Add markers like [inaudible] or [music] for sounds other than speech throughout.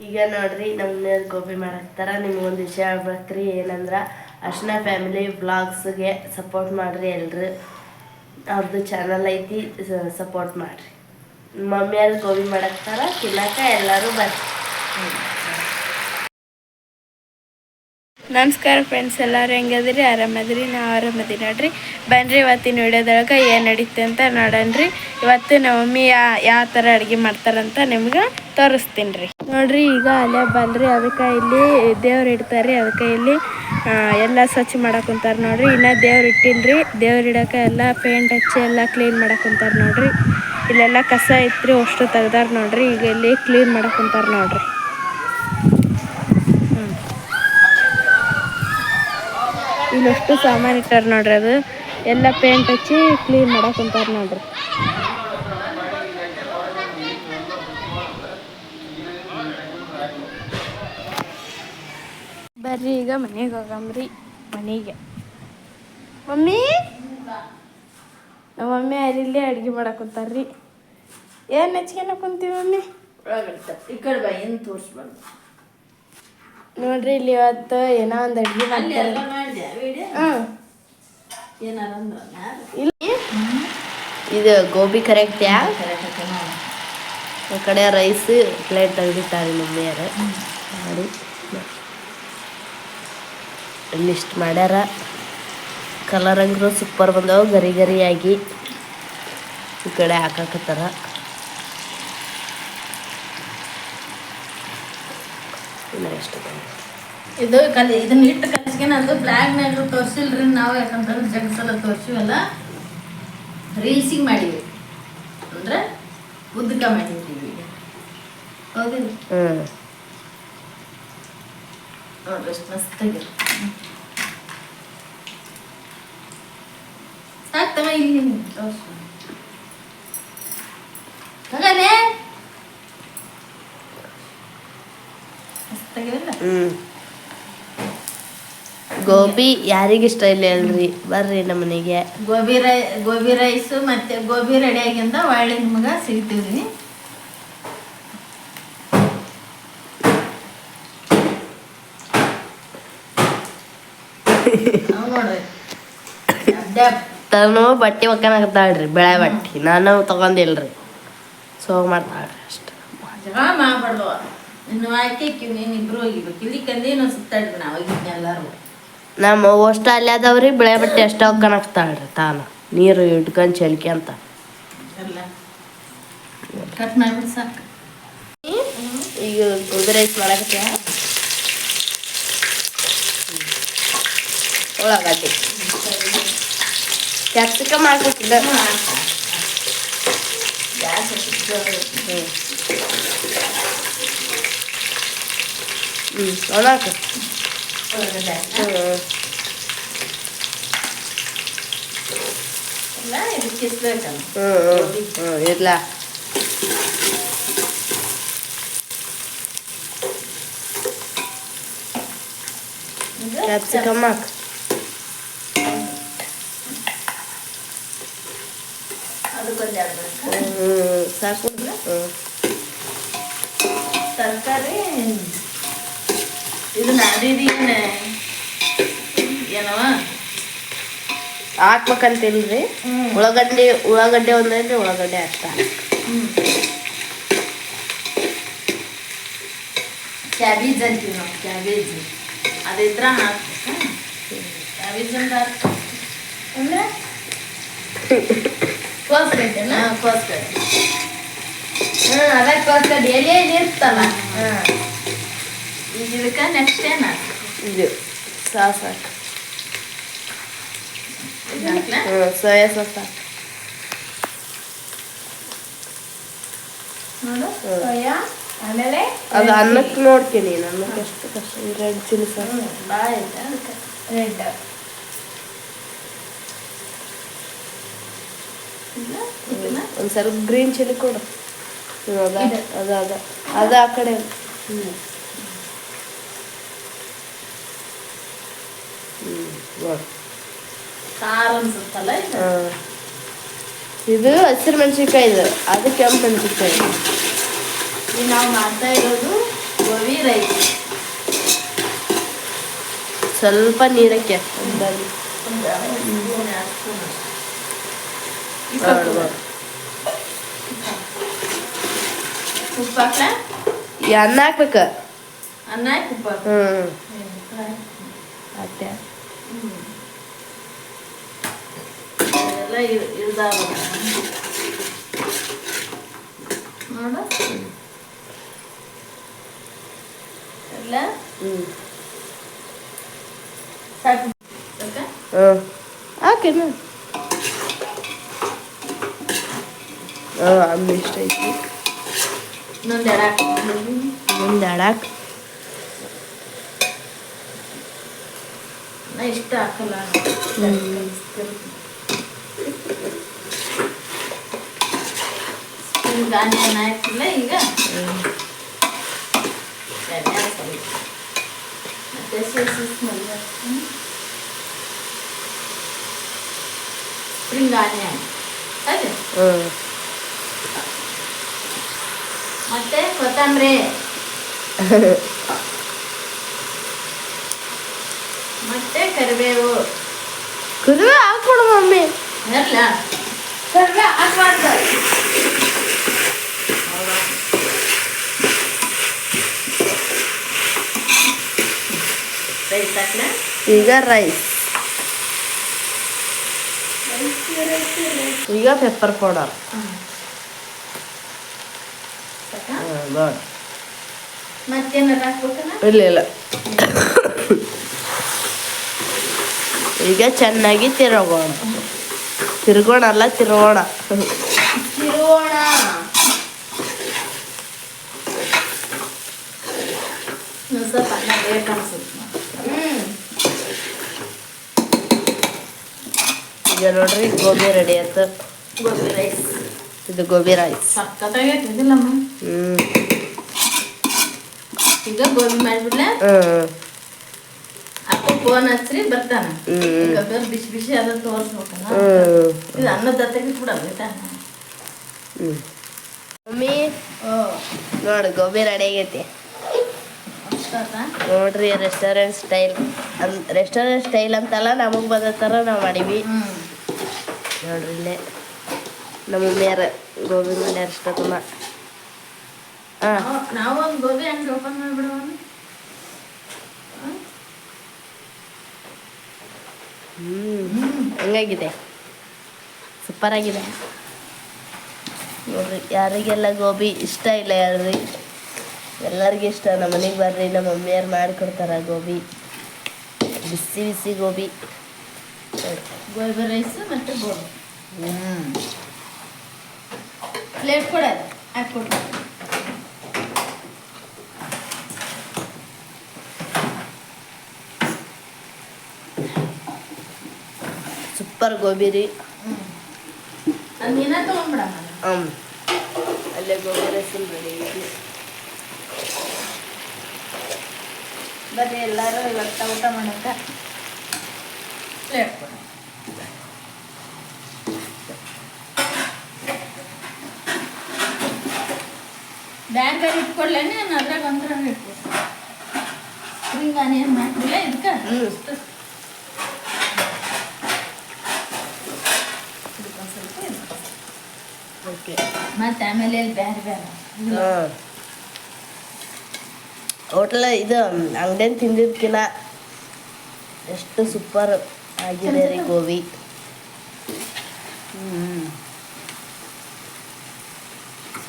ಈಗ ನೋಡ್ರಿ ನಮ್ಮ ಮನೆಯವ್ರು ಗೋಬಿ ಮಾಡಾಕ್ತಾರ ನಿಮ್ಗೊಂದು ವಿಷಯ ಹೇಳ್ಬೇಕ್ರಿ. ಏನಂದ್ರೆ ಅರ್ಶನ ಫ್ಯಾಮಿಲಿ ವ್ಲಾಗ್ಸ್ಗೆ ಸಪೋರ್ಟ್ ಮಾಡ್ರಿ ಎಲ್ಲರೂ ಅವ್ರದ್ದು ಚಾನಲ್ ಐತಿ ಸಪೋರ್ಟ್ ಮಾಡ್ರಿ. ಮಮ್ಮಿಯವ್ರು ಗೋಬಿ ಮಾಡಾಕ್ತಾರ ತಿನ್ನಕ ಎಲ್ಲರೂ ಬರ್ರಿ. ನಮಸ್ಕಾರ ಫ್ರೆಂಡ್ಸ್ ಎಲ್ಲರೂ ಹೆಂಗದ್ರಿ ಆರಾಮದ್ರಿ? ನಾವು ಆರಾಮದಿ ನೋಡ್ರಿ. ಬನ್ರಿ ಇವತ್ತಿನ ವಿಡಿಯೋದೊಳಗೆ ಏನು ನಡೀತೆ ಅಂತ ನೋಡನ್ರಿ. ಇವತ್ತು ನಮ್ಮಮ್ಮಿ ಯಾ ಯಾವ ಥರ ಅಡುಗೆ ಮಾಡ್ತಾರಂತ ನಿಮ್ಗೆ ತೋರಿಸ್ತೀನಿ ರೀ ನೋಡ್ರಿ, ಈಗ ಅಲ್ಲೇ ಬಲ್ರಿ ಅದಕ್ಕೆ ಇಲ್ಲಿ ದೇವ್ರು ಇಡ್ತಾರೆ ಅದಕ್ಕೆ ಇಲ್ಲಿ ಎಲ್ಲ ಸ್ವಚ್ಛ ಮಾಡಕ್ ಕುಂತಾರ ನೋಡ್ರಿ. ಇನ್ನ ದೇವ್ರು ಇಟ್ಟಿಲ್ರಿ ದೇವ್ರು ಇಡೋಕೆ ಎಲ್ಲ ಪೇಂಟ್ ಹಚ್ಚಿ ಎಲ್ಲ ಕ್ಲೀನ್ ಮಾಡಕ್ ಕುಂತಾರ ನೋಡ್ರಿ. ಇಲ್ಲೆಲ್ಲ ಕಸ ಐತ್ರಿ ಅಷ್ಟು ತೆಗ್ದಾರ ನೋಡ್ರಿ. ಈಗ ಇಲ್ಲಿ ಕ್ಲೀನ್ ಮಾಡಕ್ ಕುಂತಾರ ನೋಡ್ರಿ. ಇಲ್ಲಷ್ಟು ಸಾಮಾನು ಇಟ್ಟಾರ ನೋಡ್ರಿ ಅದು. ಎಲ್ಲ ಪೇಂಟ್ ಹಚ್ಚಿ ಕ್ಲೀನ್ ಮಾಡಕ್ ಕುಂತಾರ ನೋಡ್ರಿ. ಬರ್ರಿ ಈಗ ಮನೆಗೆ ಹೋಗಮ್ರಿ ಮನೆಗೆ. ಮಮ್ಮಿ? ನಮ್ಮ ಮಮ್ಮಿ ಅಲ್ಲಿ ಅಡ್ಗೆ ಮಾಡಕ್ ಕುಂತಾರ್ರಿ ಏನು ಕುಂತೀವಿ ಮಮ್ಮಿ? ಈ ಕಡೆ ಬಾ ಏನು ತೋರಿಸ್ಬಾರ್ದು? ನೋಡ್ರಿ ಇಲ್ಲಿ ಇವತ್ತು ಏನೋ ಒಂದು ಅಡ್ಗೆ ಮಾಡ್ತಾರೆ. ಇಲ್ಲಿ? ಇದು ಗೋಬಿ ಕರೆಕ್ಟ್ ಯಾ? ಆ ಕಡೆ ರೈಸ್ ಪ್ಲೇಟ್ ತೆಗೆದಿಟ್ಟಾರೆ ಮಮ್ಮಿಯರು ನೋಡಿ. ಲಿಸ್ಟ್ ಮಾಡ್ಯಾರ. ಕಲರ್ ಅಂಗ್ರು ಸೂಪರ್ ಬಂದವು ಗರಿ ಗರಿಯಾಗಿ. ಈ ಕಡೆ ಹಾಕಾಕತ್ತಾರ ಇನ್ನ ಎಷ್ಟು ಬಂತು? ಇದು ಕಲಿ ಇದನ್ನ ಇಟ್ಟು ಕಲಿಸ್ಕೊಂಡ್ ಬ್ಲಾಗ್ನಾಗ ತೋರಿಸಿಲ್ರಿ ನಾವು ಯಾಕಂತಂದ್ರೆ ಜಗಸಲ ತೋರಿಸಿವಲ್ಲ. ರೀಲ್ಸಿಗೆ ಮಾಡಿವಿ. ಅಂದ್ರೆ ಉದ್ದಕ ಮಾಡಿರ್ತೀವಿ ಹೌದಿಲ್ಲ ಹ್ಮ್. ನೋಡ್ರಿ ಎಷ್ಟು ಮಸ್ತಾಗಿ ಸಾಕ್ತವ ಇಲ್ಲಿ ತೋರ್ಸು. ತಗನೆ ಮಸ್ತಾಗಿರಲ್ಲ ಹ್ಮ್. ಗೋಬಿ ಯಾರಿಗಿಷ್ಟ ಇಲ್ಲ ಹೇಳ್ರಿ. ಬರ್ರಿ ನಮ್ಮ ಮನೆಗೆ. ಗೋಬಿ ರೈ ಗೋಬಿ ರೈಸ್ ಮತ್ತೆ ಗೋಬಿ ರೆಡಿ ಆಗಿಂದ ಒಳ್ಳೆ ನಿಮ್ಗೆ ಸಿಗ್ತೀವಿ ತನು ಬಟ್ಟೆ ಒಕ್ಕನಾಗತ್ತಾಳ್ರಿ ಬೆಳೆ ಬಟ್ಟೆ. ನಾನು ತಗೊಂಡಿಲ್ರಿ. ಸೊ ಮಾಡ್ತಾಳ್ರಿ ಅಷ್ಟೇ. ಜಗಳ ಮಾಡ್ಬಾರ್ದು. ಇನ್ನು ಆಯ್ಕೆ ನೀನು ಇಬ್ರು ಹೋಗಿಬೇಕು ಇಲ್ಲಿ ಕಂದಿ ನಾವು ಸುತ್ತಾಡ್ರಿ ನಾವು ಎಲ್ಲಾರು ನಮ್ಮ ಅಷ್ಟ ಅಲ್ಲಿ ಅದಾವ್ರಿ ಬೆಳೆ ಬಟ್ಟೆ ಅಷ್ಟ ಒಕ್ಕನಾಗ್ತಾಳ್ರಿ ತಾನು. ನೀರು ಇಟ್ಕೊಂಡು ಚೆಲ್ಕೆ ಅಂತ. ಈಗ ಕ್ಯಾಪ್ಸಿಕಮ್ ಹಾಕತ್ತಿದ್ದ ಗ್ಯಾಸ್ ಹಚ್ಚಿದ್ದು ಹ್ಮ್ ಹ್ಮ್ ಒಣಾಕ ಒಳಗಡೆ ಹ್ಮ್ ಎಲ್ಲ ಇದಕ್ಕೆ ಇಸ್ಬೇಕಲ್ಲ ಹ್ಮ್ ಹ್ಮ್ ಹ್ಮ್ ಇರ್ಲ ಇದು ಕ್ಯಾಪ್ಸಿಕಮ್ ಹಾಕ ಅದಕ್ಕೊಂದು ಎರಡು ಬೇಕು. ಹ್ಮ್ ಸಾಕು ಹ್ಮ್ ತರಕಾರಿ ಇದು ನಾದಿದೀನ ಏನವ? ಹಾಕ್ಬೇಕಂತಿಲ್ರಿ ಉಳ್ಳಾಗಡ್ಡೆ ಉಳ್ಳಾಗಡ್ಡಿ ಒಂದೈತ್ರಿ ಉಳ್ಳಾಗಡ್ಡೆ ಅಷ್ಟ ಕ್ಯಾಬೇಜ್ ಅಂತೀವಿ ನಾವು ಕ್ಯಾಬೇಜ್. ಅದಿದ್ರ ಹಾಕ್ಬೇಕು ಕ್ಯಾಬೇಜ್ ಅಂತ ಹಾಕ್ತೀವಿ ಅಂದ್ರೆ? ಕೋಸ್ಗಡ್ಡೆನ ಕೋಸ್ಗಡ್ಡೆ ಹ್ಞೂ ಅದೇ ಕೋಸ್ಗಡ್ಡೆ ಎಲೆ ಎಲೆ ಇರ್ತಲ್ಲ ಹಾಂ ಈಗ ಇದಕ್ಕೆ ನೆಕ್ಸ್ಟ್ ಏನು ಇದು ಸಾಸ್ ಹಾಕಿ ಹ್ಮ್ ಸೋಯಾ ಸಾಸ್ ಹಾಕ ಹ್ಮ್. ಆಮೇಲೆ ಅದು ಅನ್ನಕ್ಕೆ ನೋಡ್ತೀನಿ ಅನ್ನಕ್ಕೆ ಎಷ್ಟು ಕಷ್ಟ ರೆಡ್ ಚಿಲ್ಲಿ ಸಾಸ್ ಭಾಳ ರೆಡ್ ಒಂದು ಸ್ವಲ್ಪ ಗ್ರೀನ್ ಚಿಲ್ಲಿ ಕೊಡು ಹ್ಮ್, ಅದ. ಅದ ಅದ ಅದ ಆ ಕಡೆ ಹ್ಞೂ ಖಾರ ಇದು? ಹಸಿರು ಮೆಣಸಿನ್ಕಾಯಿ ಇದು. ಅದು ಕೆಂಪು ಮೆಣಸಿನ್ಕಾಯಿ. ಈಗ ನಾವು ಮಾಡ್ತಾ ಇರೋದು ಗೋವಿ ರೈಸ್. ಸ್ವಲ್ಪ ನೀರಕ್ಕೆ ಅಂದಾಜು ಉಪ್ಪು ಅನ್ನ ಹಾಕ್ಬೇಕು. ಅನ್ನ ಹಾಕಿ ಉಪ್ಪು ಹ್ಞೂ ಅತ್ತೆ ಎಲ್ಲ ಇಳ್ದಾವ ನೋಡು. ಎಲ್ಲ? ಹ್ಮ್ ಸಾಕು. ಸಾಕಾ? ಹ್ಮ್. ಹಾಕೇನು ಹಾಂ ಅಮ್ಮ ಇಷ್ಟ ಐತಿ. ಇನ್ನೊಂದು ಎಡ ಹಾಕು. ಒಂದು ಹಾಕ್ ನಾ ಇಷ್ಟ ಹಾಕಲ್ಲ ಸ್ಪ್ರಿಂಗ್ ಆನಿಯನ್ ಹಾಕಿಲ್ಲ ಈಗ. ಮತ್ತೆ ಸೇರಿಸಿ ಸ್ಮೆಲ್ ಬರ್ತೀನಿ. ಸ್ಪ್ರಿಂಗ್ ಆನಿಯನ್ ಅದೇ ಮತ್ತೆ ಕೊತ್ತಂಬರಿ. [laughs] ಮತ್ತೆ ಕರಿಬೇವು. ಕುದುವೆ ಹಾಕ್ಬಿಡು ಮಮ್ಮಿ. ಅಲ್ಲ ಕರಿಬೇವು ಹಾಕ್ಬಾರ್ದು. ರೈಸ್ ಹಾಕ್ಲಾ? ಈಗ ರೈಸ್. ಈಗ ಪೆಪ್ಪರ್ ಪೌಡರ್ ಇಲ್ಲ ಇಲ್ಲ. ಈಗ ಚೆನ್ನಾಗಿ ತಿರುಗೋಣ. ತಿರುಗೋಣ. ಅಲ್ಲ ತಿರುಗೋಣ ತಿರುಗೋಣ ಈಗ ನೋಡ್ರಿ ಗೋಬಿ ರೆಡಿ ಆಯ್ತು. ಗೋಬಿ ರೈಸ್ ಇದು ಗೋಬಿ ರೈಸ್ ಹ್ಮ್. ಈಗ ಗೋಬಿ ಮಾಡ್ಬಿಡ್ಲೆ? ಹ್ಮ್. ಫೋನ್ ಹಚ್ಚ್ರಿ ಬರ್ತಾನ. ಹ್ಮ್. ಈಗ ಬೇರೆ ಬಿಸಿ ಬಿಸಿ ಅದ ತೋರಿಸ್ಬೇಕಲ್ಲ. ಇದು ಅನ್ನದ ಜೊತೆಗೆ ಬಿಡಬೇಕು ಹ್ಮ್. ಮಮ್ಮಿ ಓ ನೋಡಿ ಗೋಬಿ ರೆಡಿ ಆಗೈತಿ. ನೋಡ್ರಿ ರೆಸ್ಟೋರೆಂಟ್ ಸ್ಟೈಲ್ ಅನ್ ರೆಸ್ಟೋರೆಂಟ್ ಸ್ಟೈಲ್ ಅಂತಲ್ಲ ನಮಗೆ ಬಂದ ಥರ ನಾವು ಮಾಡೀವಿ. ನೋಡ್ರಿ ಇಲ್ಲೇ. ನಮ್ಮ ಮಮ್ಮಿಯಾರ ಗೋಬಿ ಮಾಡ್ಯಾರ ಹಾಂ ನಾವು- ನಾವು ಒಂದು ಗೋಬಿ ಅಂಗಡಿ ಓಪನ್ ಮಾಡ್ಬಿಡುವ ಹ್ಞೂ ಹೆಂಗಾಗಿದೆ. ಸೂಪರ್ ಆಗಿದೆ ನೋಡ್ರಿ ಯಾರಿಗೆಲ್ಲ ಗೋಬಿ ಇಷ್ಟ ಇಲ್ಲ ಯಾರ್ರಿ ಎಲ್ಲರಿಗೂ ಇಷ್ಟ. ನಮ್ಮ ಮನೆಗೆ ಬರ್ರಿ ನಮ್ಮ ಮಮ್ಮಿಯವ್ರು ಮಾಡಿಕೊಡ್ತಾರ ಗೋಬಿ. ಬಿಸಿ ಬಿಸಿ ಗೋಬಿ. ಗೋಬಿ ರೈಸು ಮತ್ತೆ ಗೋಬಿ. ಪ್ಲೇಟ್ ಕೊಡ ಹಾಕ್ಕೊಡು. ಸೂಪರ್ ಗೋಬಿ ರೀ ಹ್ಞೂ ಅಲ್ಲೇ ಗೋಬಿ ರೈಸ್ ರೆಡಿ ಬರ್ರಿ ಎಲ್ಲರೂ ಇವತ್ತ ಊಟ ಮಾಡಕ್ಕ. ಪ್ಲೇಟ್ ಕೊಡ ಬ್ಯಾಂಕಲ್ಲಿ ನಾನು? ಅದ್ರಾಗ ಅಂದ್ರೆ ಇಟ್ಕೊಡ್ತೀನಿ ಸ್ಪ್ರಿಂಗ್ ಆನಿಯನ್ ಮಾಡ್ತಿಲ್ಲ ಇದಕ್ಕೆ ಹ್ಞೂ ಇದಕ್ಕೊಂದ್ ಸ್ವಲ್ಪ ಇದು. ಓಕೆ ಮತ್ತೆ ಆಮೇಲೆ ಇಲ್ಲಿ ಬೇರೆ ಬೇರೆ ಹಾಂ. ಹೋಟ್ಲ ಇದು ಅಂಗಡಿಯಲ್ಲಿ ತಿಂದಿದ್ಕಿನ ಎಷ್ಟು ಸೂಪರ್ ಆಗಿದೆ ರೀ ಗೋಬಿ. ಹ್ಞೂ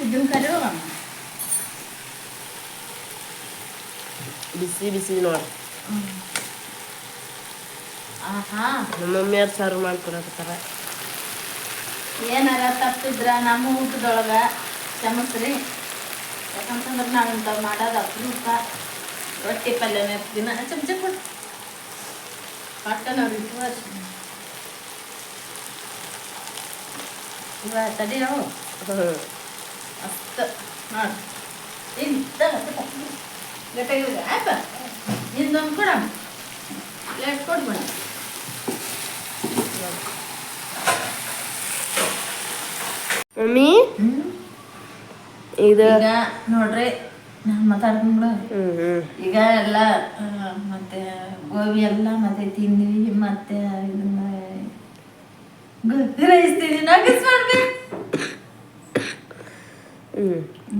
ಇದನ್ನ ಕರಿಯೋಗಮ್ಮ ಬಿಸಿ ಬಿಸಿ ನೋಡಿ. ಆಹಾ. ನಮ್ಮ ಮಮ್ಮಿಯವ್ರು ಸರ್ವ್ ಮಾಡ್ಕೊಡಕತ್ತಾರ. ಏನಾರ ತಪ್ಪಿದ್ರ ನಮ್ಮ ಊಟದೊಳಗ ಕ್ಷಮಿಸ್ರಿ. ಯಾಕಂತಂದ್ರೆ ನಾವು ಇಂಥವು ಮಾಡೋದು ಅಪರೂಪ. ರೊಟ್ಟಿ ಪಲ್ಯನ ದಿನ. ಚಮಚ ಕೊಡು. ಪಟ್ಟ ನಾವು ಇಟ್ಟು ವರ್ಷ ಇವಾಗ ತಡಿ ನಾವು ಹ್ಞೂ ಅಷ್ಟ ನೋಡಿ ಇಂತ ಗಟ್ಟಿಗೆ ಆಯ್ತ ನಿಂದೊಂದು ಕೊಡ ಪ್ಲೇಟ್ ಕೊಡ್ಬೇಡ ಮಮ್ಮಿ ಇದು ಈಗ ನೋಡ್ರಿ ನಾನು ಹ್ಮ್ ಈಗ ಎಲ್ಲ ಮತ್ತೆ ಗೋಬಿ ಎಲ್ಲ ಮತ್ತೆ ತಿಂದ್ವಿ ಮತ್ತೆ ಇದನ್ನ ರೈಸ್ ತಿಂದ್ವಿ ನಗಸ್ ಮಾಡ್ಬೇಕು.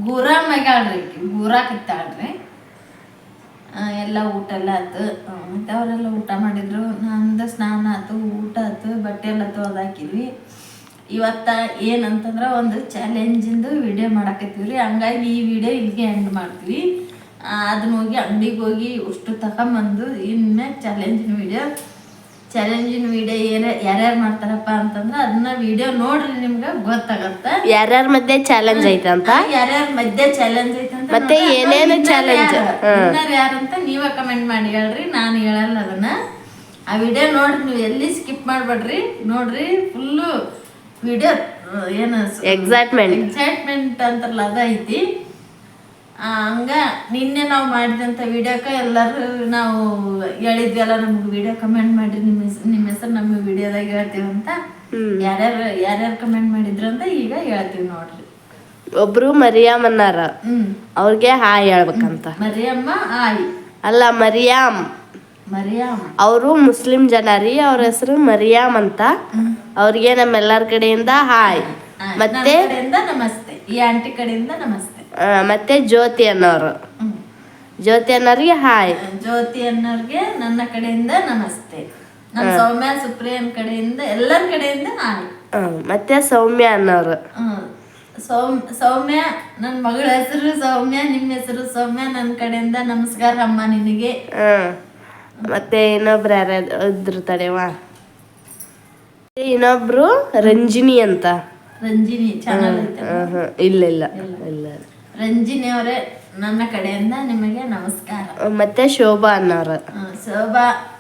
ಗೂರ ಮಗಾಳ್ರಿ ಗೂರಾಕತ್ತಾಳ್ರಿ ಎಲ್ಲ ಊಟ ಎಲ್ಲ ಆತು. ಮತ್ತೆ ಅವರೆಲ್ಲ ಊಟ ಮಾಡಿದ್ರು. ನಂದು ಸ್ನಾನ ಆತು ಊಟ ಆತು ಬಟ್ಟೆ ಎಲ್ಲ ತೊಳ್ದು ಹಾಕಿದ್ವಿ. ಇವತ್ತ ಏನಂತಂದ್ರೆ ಒಂದು ಚಾಲೆಂಜಿಂದು ವಿಡಿಯೋ ಮಾಡಾಕತ್ತೀವಿ ರೀ ಹಂಗಾಗಿ ಈ ವಿಡಿಯೋ ಇಲ್ಲಿಗೆ ಎಂಡ್ ಮಾಡ್ತೀವಿ. ಅದನ್ನ ಹೋಗಿ ಅಂಗಡಿಗೆ ಹೋಗಿ ಅಷ್ಟು ತಗೊಂಬಂದು ಇನ್ನೇ ಚಾಲೆಂಜಿನ ವಿಡಿಯೋ. ಚಾಲೆಂಜಿನ ವಿಡಿಯೋ ಏನ ಯಾರ್ಯಾರು ಮಾಡ್ತಾರಪ್ಪ ಅಂತಂದ್ರೆ ಅದನ್ನ ವಿಡಿಯೋ ನೋಡ್ರಿ ನಿಮ್ಗೆ ಗೊತ್ತಾಗತ್ತ. ಯಾರ್ಯಾರ ಮಧ್ಯೆ ಚಾಲೆಂಜ್ ಐತಂತ ಯಾರ್ಯಾರ ಮಧ್ಯೆ ಚಾಲೆಂಜ್ ಐತೆ ಅಂತ ಮತ್ತೆ. ಏನೇನು ಚಾಲೆಂಜ್? ಯಾರಂತ ನೀವೇ ಕಮೆಂಟ್ ಮಾಡಿ ಹೇಳ್ರಿ. ನಾನು ಹೇಳಲ್ಲ ಅದನ್ನ. ಆ ವಿಡಿಯೋ ನೋಡ್ರಿ ನೀವು ಎಲ್ಲಿ ಸ್ಕಿಪ್ ಮಾಡ್ಬೇಡ್ರಿ. ನೋಡ್ರಿ ಫುಲ್ಲು ವಿಡಿಯೋ ಏನು ಎಕ್ಸೈಟ್ಮೆಂಟ್ ಎಕ್ಸೈಟ್ಮೆಂಟ್ ಅಂತಾರಲ್ಲ ಅದ ಐತಿ ಹಂಗ ನಿನ್ನೆ ನಾವು ಮಾಡಿದಂಥ ವಿಡಿಯೋಕ್ಕೆ ಎಲ್ಲರೂ ನಾವು ಹೇಳಿದ್ವಿ ಅಲ್ಲ ನಮ್ಗೆ ವಿಡಿಯೋ ಕಮೆಂಟ್ ಮಾಡಿರಿ ನಿಮ್ಮ ಹೆಸರು ನಿಮ್ಮ ಹೆಸರು ನಮ್ಮ ವಿಡಿಯೋದಾಗ ಹೇಳ್ತೀವಿ ಅಂತ. ಯಾರ್ಯಾರು ಯಾರ್ಯಾರು ಕಮೆಂಟ್ ಮಾಡಿದ್ರು ಅಂತ ಈಗ ಹೇಳ್ತೀವಿ ನೋಡ್ರಿ. ಒಬ್ರು ಮರಿಯಾಮ್ ಅನ್ನಾರ. ಅವ್ರಿಗೆ ಹಾಯ್ ಹೇಳ್ಬೇಕಂತ. ಮರಿಯಮ್ಮ ಹಾಯ್. ಅಲ್ಲ ಮರಿಯಾಮ್. ಅವರು ಮುಸ್ಲಿಂ ಜನ ರೀ ಅವ್ರ ಹೆಸರು ಮರಿಯಾಮ್ ಅಂತ. ಅವ್ರಿಗೆ ನಮ್ಮೆಲ್ಲರ ಕಡೆಯಿಂದ ಹಾಯ್. ಮತ್ತೆ ನಮಸ್ತೆ. ಈ ಆಂಟಿ ಕಡೆಯಿಂದ ನಮಸ್ತೆ. ಮತ್ತೆ ಜ್ಯೋತಿ ಅನ್ನೋರು. ಜ್ಯೋತಿ ಅನ್ನೋರಿಗೆ ಹಾಯ್. ಜ್ಯೋತಿ ಅನ್ನೋರ್ಗೆ ನನ್ನ ಕಡೆಯಿಂದ ನಮಸ್ತೆ. ನಮ್ಮ ಸೌಮ್ಯ ಸುಪ್ರಿಯನ್ ಕಡೆಯಿಂದ ಎಲ್ಲರ ಕಡೆಯಿಂದ ಹಾಯ್. ಮತ್ತೆ ಸೌಮ್ಯ ಅನ್ನೋರು. ಸೌಮ್ ಸೌಮ್ಯ ನನ್ನ ಮಗಳ ಹೆಸರು ಸೌಮ್ಯ ನಿಮ್ಮ ಹೆಸರು ಸೌಮ್ಯ ನನ್ನ ಕಡೆಯಿಂದ ನಮಸ್ಕಾರ ಅಮ್ಮ ನಿನಗೆ. ಮತ್ತೆ ಇನ್ನೊಬ್ರು ಯಾರಾದ್ರು ತಡೆವಾ ಇನ್ನೊಬ್ರು ರಂಜಿನಿ ಅಂತ. ರಂಜಿನಿ ಇಲ್ಲ ಇಲ್ಲ. ಇಲ್ಲ. ರಂಜಿನಿ ಅವರೇ ನನ್ನ ಕಡೆಯಿಂದ ನಿಮಗೆ ನಮಸ್ಕಾರ. ಮತ್ತೆ ಶೋಭಾ ಅನ್ನೋರು. ಶೋಭಾ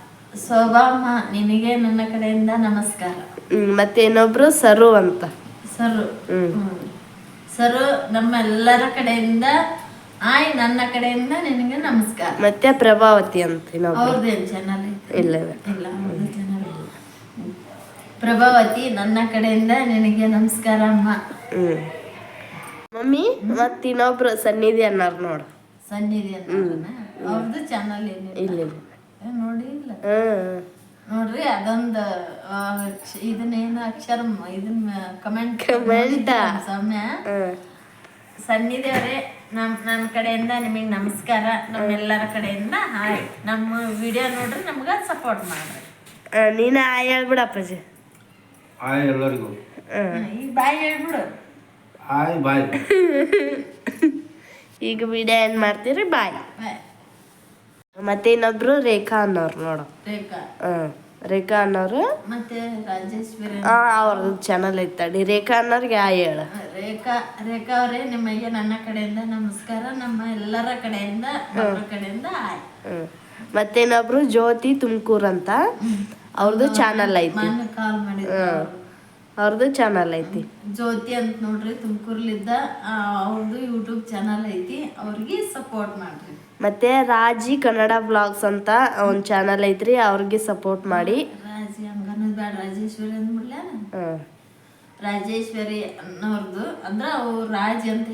ಶೋಭಾ ಅಮ್ಮ ನಿನಗೆ ನನ್ನ ಕಡೆಯಿಂದ ನಮಸ್ಕಾರ. ಮತ್ತೆ ಇನ್ನೊಬ್ರು ಸರು ಅಂತ. ಸರು. ಹ್ಮ್. ಸರು ನಮ್ಮೆಲ್ಲರ ಕಡೆಯಿಂದ ಆಯ್ ನನ್ನ ಕಡೆಯಿಂದ ನಿನಗೆ ನಮಸ್ಕಾರ. ಮತ್ತೆ ಪ್ರಭಾವತಿ ಅಂತ ಅವ್ರದ್ದೇನು ಚಾನಲ್ ಐತೆ ಇಲ್ಲ ಇಲ್ಲ. ಇಲ್ಲ ಅವ್ರದ್ದು ಚಾನಲ್ ಇಲ್ಲ. ಪ್ರಭಾವತಿ ನನ್ನ ಕಡೆಯಿಂದ ನಿನಗೆ ನಮಸ್ಕಾರ ಅಮ್ಮ. ಹ್ಮ್. ಮಮ್ಮಿ ಮತ್ ಇನ್ನೊಬ್ರು ಸನ್ನಿಧಿ ಅನ್ನಾರ ನೋಡು. ಸನ್ನಿಧಿ ಅಂತ ಅವ್ರದ್ದು ಚಾನಲ್ ಇಲ್ಲ ನೋಡಿ ಇಲ್ಲ. ಹ್ಮ್ ನೋಡ್ರಿ ಅದೊಂದು ಇದನ್ನೇನು ಅಕ್ಷರ ಇದನ್ನ ಕಮೆಂಟ್ ಆ? ಸೌಮ್ಯ ಸನ್ನಿಧಿ ಅವರೇ ನಮ್ ನನ್ನ ಕಡೆಯಿಂದ ನಿಮಗೆ ನಮಸ್ಕಾರ ನಮ್ಮೆಲ್ಲರ ಕಡೆಯಿಂದ ಹಾಯ್. ನಮ್ಮ ವಿಡಿಯೋ ನೋಡ್ರಿ ನಮ್ಗೆ ಸಪೋರ್ಟ್ ಮಾಡ್ರಿ. ನೀನು ಹಾಯ್ ಹೇಳ್ಬಿಡ ಅಪ್ಪಾಜಿ. ಹಾಯ್ ಎಲ್ಲರಿಗೂ. ಈಗ ಬಾಯ್ ಹೇಳ್ಬಿಡು. Hi bye. [laughs] ಈಗ ವಿಡಿಯೋ ಏನು ಮಾಡ್ತೀರಿ? ಬಾಯ್. ಬಾಯ್. ಮತ್ತೆ ಇನ್ನೊಬ್ರು ರೇಖಾ ಅನ್ನೋರು ನೋಡು. ರೇಖಾ. ಹ್ಮ್ ರೇಖಾ ಅನ್ನೋರು. ಮತ್ತೆ ರಾಜೇಶ್ವರಿ ಅವ್ರದ್ದು ಚಾನಲ್ ಐತಡಿ ರೇಖಾ ಅನ್ನೋರ್ಗೆ ಆಯ್ ಹೇಳ. ರೇಖಾ ರೇಖಾ ಅವರೇ ನಿಮಗೆ ನನ್ನ ಕಡೆಯಿಂದ ನಮಸ್ಕಾರ. ನಮ್ಮ ಎಲ್ಲರ ಕಡೆಯಿಂದ ಮಕ್ಕಳ ಕಡೆಯಿಂದ ಆಯ್. ಹ್ಮ್. ಮತ್ತೆ ಇನ್ನೊಬ್ರು ಜ್ಯೋತಿ ತುಮಕೂರ್ ಅಂತ. ಅವ್ರದ್ದು ಚಾನಲ್ ಐತಿ. ಕಾಲ್ ಮಾಡಿದ್ರು ಅವ್ರದ್ದು ಚಾನಲ್ ಐತಿ. ಜ್ಯೋತಿ ಅಂತ ನೋಡ್ರಿ ತುಮಕೂರ್ಲಿದ್ದ ಅವ್ರದ್ದು ಯೂಟ್ಯೂಬ್ ಚಾನಲ್ ಐತಿ. ಅವ್ರಿಗೆ ಸಪೋರ್ಟ್ ಮಾಡ್ರಿ. ಮತ್ತೆ ರಾಜಿ ಕನ್ನಡ ಬ್ಲಾಗ್ಸ್ ಅಂತ ಒಂದ್ ಚಾನಲ್ ಐತ್ರಿ ಅವ್ರಿಗೆ ಸಪೋರ್ಟ್ ಮಾಡಿ. ರಾಜೇಶ್ವರಿ ಅನ್ನೋರ್ದು ಅಂದ್ರ ಅವ್ರು ರಾಜಿ ಅಂತ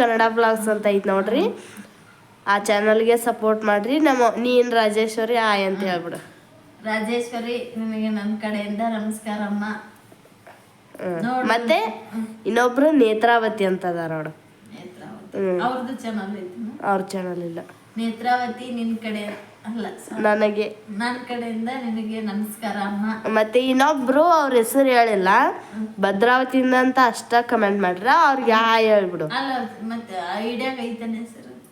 ಕನ್ನಡ ಬ್ಲಾಗ್ಸ್ ಅಂತ ಐತ್ ನೋಡ್ರಿ. ಆ ಚಾನಲ್ಗೆ ಸಪೋರ್ಟ್ ಮಾಡ್ರಿ ನಮ್ಮ ನೀನ್ ರಾಜೇಶ್ವರಿ ಆಯ್ ಅಂತ ಹೇಳ್ಬಿಡು. ರಾಜೇಶ್ವರಿ ನಿಮಗೆ ನನ್ನ ಕಡೆಯಿಂದ ನಮಸ್ಕಾರ ಅಮ್ಮ. ಮತ್ತೆ ಇನ್ನೊಬ್ರು ನೇತ್ರಾವತಿ ಅಂತ ಅದಾರ ನೋಡು. ಅವ್ರದ್ದು ಚಾನಲ್ ಐತಿ. ಅವ್ರ ಚಾನಲ್ ಇಲ್ಲ. ನೇತ್ರಾವತಿ ನಿನ್ ಕಡೆ ಅಲ್ಲ ನನಗೆ. ನನ್ನ ಕಡೆಯಿಂದ ನಿನಗೆ ನಮಸ್ಕಾರ ಅಮ್ಮ. ಮತ್ತೆ ಇನ್ನೊಬ್ರು ಅವ್ರ ಹೆಸರು ಹೇಳಿಲ್ಲ. ಭದ್ರಾವತಿಯಿಂದ ಅಂತ ಅಷ್ಟ ಕಮೆಂಟ್ ಮಾಡ್ರ ಅವ್ರಿಗೆ ಯಾ ಹೇಳ್ಬಿಡು. ಅಲ್ಲ ಮತ್ತೆ ಐಡಿಯಾಗ ಐತಾನೆ ಹೆಸರು.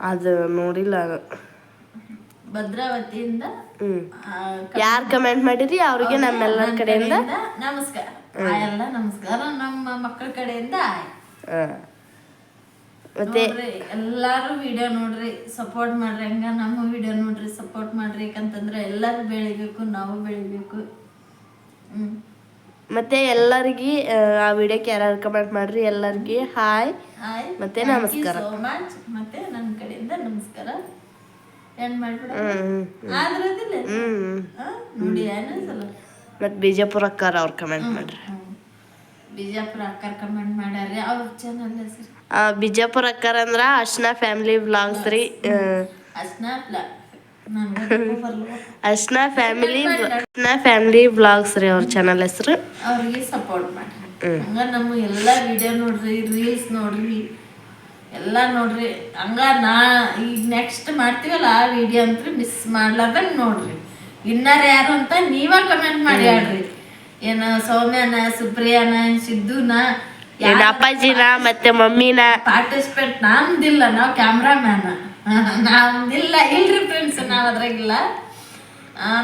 ಅದು ನೋಡಿಲ್ಲ ನಾನು. ಭದ್ರಾವತಿಯಿಂದ ಹ್ಮ್. ಆ, ಯಾರ್ ಕಮೆಂಟ್ ಮಾಡಿರಿ ಅವ್ರಿಗೆ ನಮ್ಮೆಲ್ಲರ ನನ್ನ ಕಡೆಯಿಂದ. ನಮಸ್ಕಾರ. ಎಲ್ಲ ನಮಸ್ಕಾರ ನಮ್ಮ ಮಕ್ಕಳ ಕಡೆಯಿಂದ ಆಯ್. ಆ. ಮತ್ತೆ ಎಲ್ಲಾರು ವಿಡಿಯೋ ನೋಡ್ರಿ ಸಪೋರ್ಟ್ ಮಾಡ್ರಿ ಹಂಗ ನಮ್ಮ ವಿಡಿಯೋ ನೋಡ್ರಿ ಸಪೋರ್ಟ್ ಮಾಡ್ರಿ ಯಾಕಂತಂದ್ರೆ ಎಲ್ಲರೂ ಬೆಳಿಬೇಕು ನಾವು ಬೆಳಿಬೇಕು. ಹ್ಮ್. ಮತ್ತೆ ಎಲ್ಲರಿಗೆ ಆ ವಿಡಿಯೋಕ್ಕೆ ಯಾರು ಕಮೆಂಟ್ ಮಾಡ್ರಿ ಎಲ್ಲರಿಗೆ ಹಾಯ್ ಹಾಯ್ ಮತ್ತೆ ನಮಸ್ಕಾರ. ಮತ್ತೆ ನನ್ನ ಕಡೆಯಿಂದ ನಮಸ್ಕಾರ. ಬಿಜಾಪುರ ಅಕ್ಕಾರ ಮತ್ತೆ ಅವ್ರು ಕಮೆಂಟ್ ಮಾಡ್ರಿ. ಬಿಜಾಪುರ ಅಕ್ಕಾರ ಕಮೆಂಟ್ ಮಾಡ್ಯಾರ ಅವ್ರ ಚಾನಲ್ ಹೆಸರು ಬಿಜಾಪುರ ಅಕ್ಕಾರ ಅಂದ್ರ ಅರ್ಶನ ಫ್ಯಾಮಿಲಿ ವ್ಲಾಗ್ಸ್ ರೀ. Arshana family Arshana family vlogs ರೀ ಅವ್ರ ಚಾನಲ್ ಹೆಸರು. ಅವ್ರಿಗೆ ಸಪೋರ್ಟ್ ಮಾಡಿ. ಹಂಗ ನಮ್ಮ ಎಲ್ಲ ವಿಡಿಯೋ ನೋಡ್ರಿ ರೀಲ್ಸ್ ನೋಡ್ರಿ ಎಲ್ಲ ನೋಡ್ರಿ. ಹಂಗ ನಾ ಈಗ ನೆಕ್ಸ್ಟ್ ಮಾಡ್ತೀವಲ್ಲ ಆ ವಿಡಿಯೋ ಅಂತ ಮಿಸ್ ಮಾಡ್ಲಾರ್ದಂಗ ನೋಡ್ರಿ. ವಿನ್ನರ್ ಯಾರು ಅಂತ ನೀವ ಕಮೆಂಟ್ ಮಾಡಿ ಹೇಳ್ರಿ. ಏನು ಸೌಮ್ಯನ ಸುಪ್ರಿಯಾನ ಸಿದ್ದುನ ಏನ್ ಅಪ್ಪಾಜಿನ ಮತ್ತೆ ಮಮ್ಮಿನ ಪಾರ್ಟಿಸಿಪೇಟ್ ನಮ್ದಿಲ್ಲ ನಾವು ಕ್ಯಾಮ್ರಾಮ್ಯಾನ್. ನಮ್ದಿಲ್ಲ. ಇಲ್ರಿ ಫ್ರೆಂಡ್ಸ್ ನಾವು ಅದ್ರಾಗಿಲ್ಲ.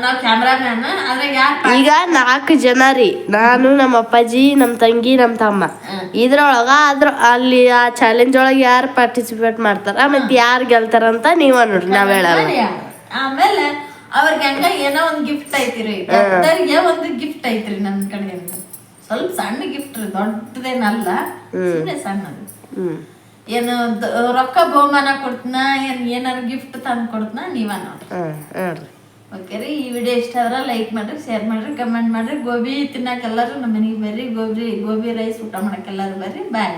ನಾವು ಕ್ಯಾಮ್ರಾಮ್ಯಾನ್. ಅದ್ರಾಗ ಯಾರು ಈಗ ನಾಲ್ಕು ಜನ ರೀ. ನಾನು ನಮ್ಮ ಅಪ್ಪಾಜಿ ನಮ್ಮ ತಂಗಿ ನಮ್ಮ ತಮ್ಮ. ಇದ್ರೊಳಗ ಅದ್ರ ಅಲ್ಲಿ ಆ ಚಾಲೆಂಜ್ ಒಳಗೆ ಯಾರು ಪಾರ್ಟಿಸಿಪೇಟ್ ಮಾಡ್ತಾರ ಮತ್ತೆ ಯಾರು ಗೆಲ್ತಾರ ಅಂತ ನೀವ ನೋಡ್ರಿ ನಾವ್ ಹೇಳಲ್ಲ ಆಮೇಲೆ ಅವ್ರಿಗೆ ಹಂಗ ಏನೋ ಒಂದ್ ಗಿಫ್ಟ್ ಐತಿರಿ. ದೊಡ್ಡರಿಗೆ ಒಂದು ಗಿಫ್ಟ್ ಐತ್ರಿ ನನ್ನ ಕಡೆಯಿಂದ. ಸ್ವಲ್ಪ ಸಣ್ಣ ಗಿಫ್ಟ್ ರೀ ದೊಡ್ಡದೇನಲ್ಲ ಸುಮ್ಮನೆ ಸಣ್ಣದು. ಹ್ಮ್. ಏನು ರೊಕ್ಕ ಬಹುಮಾನ ಕೊಡ್ತನ ಏನ್ ಏನಾರು ಗಿಫ್ಟ್ ತಂದು ಕೊಡ್ತನ ನೀವ ನೋಡ್ರಿ. ಓಕೆ ರೀ ಈ ವಿಡಿಯೋ ಇಷ್ಟ ಆದ್ರೆ ಲೈಕ್ ಮಾಡ್ರಿ ಶೇರ್ ಮಾಡ್ರಿ ಕಮೆಂಟ್ ಮಾಡ್ರಿ. ಗೋಬಿ ತಿನ್ನಕ್ಕೆ ಎಲ್ಲರೂ ನಮ್ಮ ಮನೆಗೆ ಬರ್ರಿ. ಗೋಬಿ ಗೋಬಿ ರೈಸ್ ಊಟ ಮಾಡಕ್ಕೆ ಎಲ್ಲರೂ ಬರ್ರಿ. ಬಾಯ್